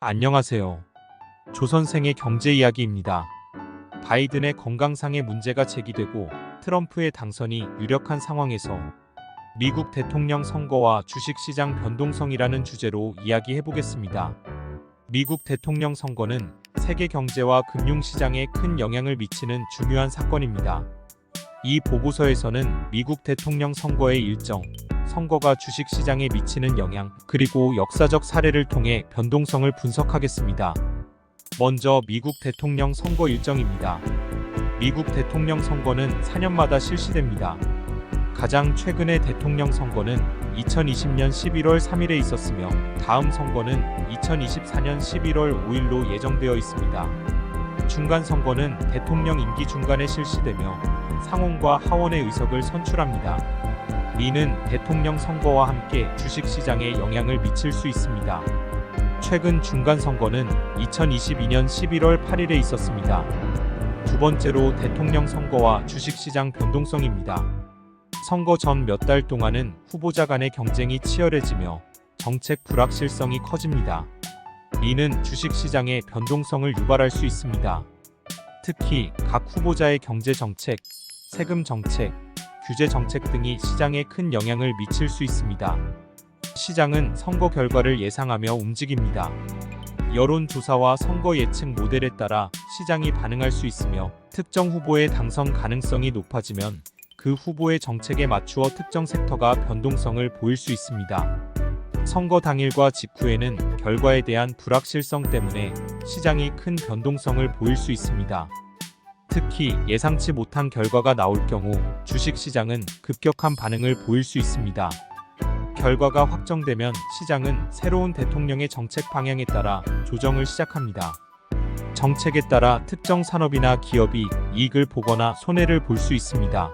안녕하세요. 조선생의 경제 이야기입니다. 바이든의 건강상의 문제가 제기되고 트럼프의 당선이 유력한 상황에서 미국 대통령 선거와 주식시장 변동성이라는 주제로 이야기해 보겠습니다. 미국 대통령 선거는 세계 경제와 금융시장에 큰 영향을 미치는 중요한 사건입니다. 이 보고서에서는 미국 대통령 선거의 일정, 선거가 주식 시장에 미치는 영향, 그리고 역사적 사례를 통해 변동성을 분석하겠습니다. 먼저 미국 대통령 선거 일정입니다. 미국 대통령 선거는 4년마다 실시됩니다. 가장 최근의 대통령 선거는 2020년 11월 3일에 있었으며 다음 선거는 2024년 11월 5일로 예정되어 있습니다. 중간 선거는 대통령 임기 중간에 실시되며 상원과 하원의 의석을 선출합니다. 이는 대통령 선거와 함께 주식시장에 영향을 미칠 수 있습니다. 최근 중간 선거는 2022년 11월 8일에 있었습니다. 두 번째로 대통령 선거와 주식시장 변동성입니다. 선거 전 몇 달 동안은 후보자 간의 경쟁이 치열해지며 정책 불확실성이 커집니다. 이는 주식시장의 변동성을 유발할 수 있습니다. 특히 각 후보자의 경제 정책, 세금 정책, 규제 정책 등이 시장에 큰 영향을 미칠 수 있습니다. 시장은 선거 결과를 예상하며 움직입니다. 여론조사와 선거 예측 모델에 따라 시장이 반응할 수 있으며 특정 후보의 당선 가능성이 높아지면 그 후보의 정책에 맞추어 특정 섹터가 변동성을 보일 수 있습니다. 선거 당일과 직후에는 결과에 대한 불확실성 때문에 시장이 큰 변동성을 보일 수 있습니다. 특히 예상치 못한 결과가 나올 경우 주식 시장은 급격한 반응을 보일 수 있습니다. 결과가 확정되면 시장은 새로운 대통령의 정책 방향에 따라 조정을 시작합니다. 정책에 따라 특정 산업이나 기업이 이익을 보거나 손해를 볼 수 있습니다.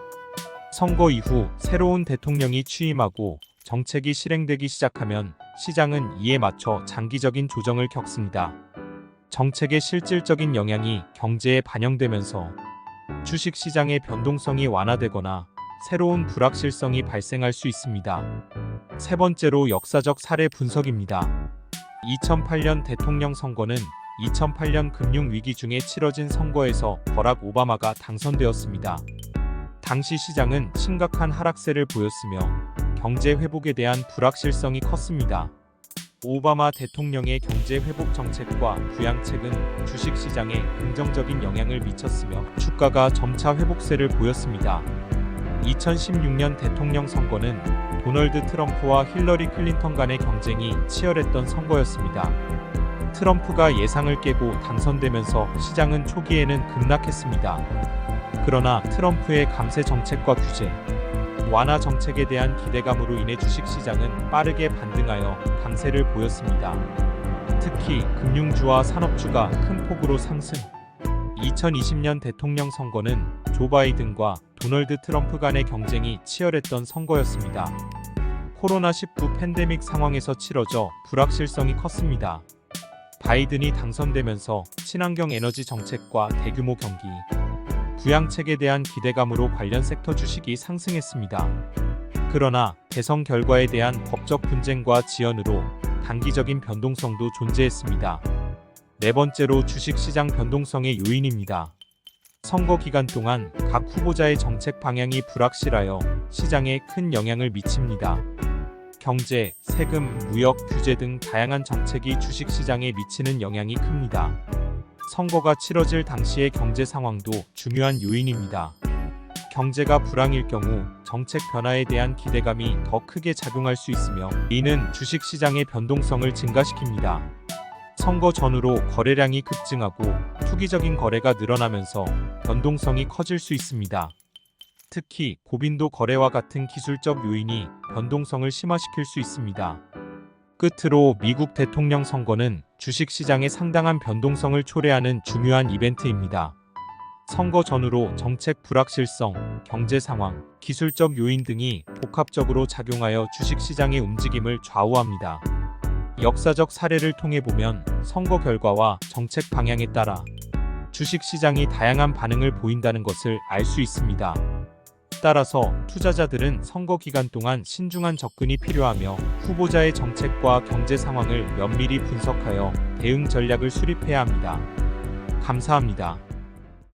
선거 이후 새로운 대통령이 취임하고 정책이 실행되기 시작하면 시장은 이에 맞춰 장기적인 조정을 겪습니다. 정책의 실질적인 영향이 경제에 반영되면서 주식 시장의 변동성이 완화되거나 새로운 불확실성이 발생할 수 있습니다. 세 번째로 역사적 사례 분석입니다. 2008년 대통령 선거는 2008년 금융위기 중에 치러진 선거에서 버락 오바마가 당선되었습니다. 당시 시장은 심각한 하락세를 보였으며 경제 회복에 대한 불확실성이 컸습니다. 오바마 대통령의 경제 회복 정책과 부양책은 주식 시장에 긍정적인 영향을 미쳤으며 주가가 점차 회복세를 보였습니다. 2016년 대통령 선거는 도널드 트럼프와 힐러리 클린턴 간의 경쟁이 치열했던 선거였습니다. 트럼프가 예상을 깨고 당선되면서 시장은 초기에는 급락했습니다. 그러나 트럼프의 감세 정책과 규제, 완화 정책에 대한 기대감으로 인해 주식 시장은 빠르게 반등하여 강세를 보였습니다. 특히 금융주와 산업주가 큰 폭으로 상승. 2020년 대통령 선거는 조 바이든과 도널드 트럼프 간의 경쟁이 치열했던 선거였습니다. 코로나19 팬데믹 상황에서 치러져 불확실성이 컸습니다. 바이든이 당선되면서 친환경 에너지 정책과 대규모 경기, 부양책에 대한 기대감으로 관련 섹터 주식이 상승했습니다. 그러나 대선 결과에 대한 법적 분쟁과 지연으로 단기적인 변동성도 존재했습니다. 네 번째로 주식 시장 변동성의 요인입니다. 선거 기간 동안 각 후보자의 정책 방향이 불확실하여 시장에 큰 영향을 미칩니다. 경제, 세금, 무역, 규제 등 다양한 정책이 주식 시장에 미치는 영향이 큽니다. 선거가 치러질 당시의 경제 상황도 중요한 요인입니다. 경제가 불황일 경우 정책 변화에 대한 기대감이 더 크게 작용할 수 있으며 이는 주식 시장의 변동성을 증가시킵니다. 선거 전후로 거래량이 급증하고 투기적인 거래가 늘어나면서 변동성이 커질 수 있습니다. 특히 고빈도 거래와 같은 기술적 요인이 변동성을 심화시킬 수 있습니다. 끝으로 미국 대통령 선거는 주식 시장에 상당한 변동성을 초래하는 중요한 이벤트입니다. 선거 전후로 정책 불확실성, 경제 상황, 기술적 요인 등이 복합적으로 작용하여 주식 시장의 움직임을 좌우합니다. 역사적 사례를 통해 보면 선거 결과와 정책 방향에 따라 주식 시장이 다양한 반응을 보인다는 것을 알 수 있습니다. 따라서 투자자들은 선거 기간 동안 신중한 접근이 필요하며 후보자의 정책과 경제 상황을 면밀히 분석하여 대응 전략을 수립해야 합니다. 감사합니다.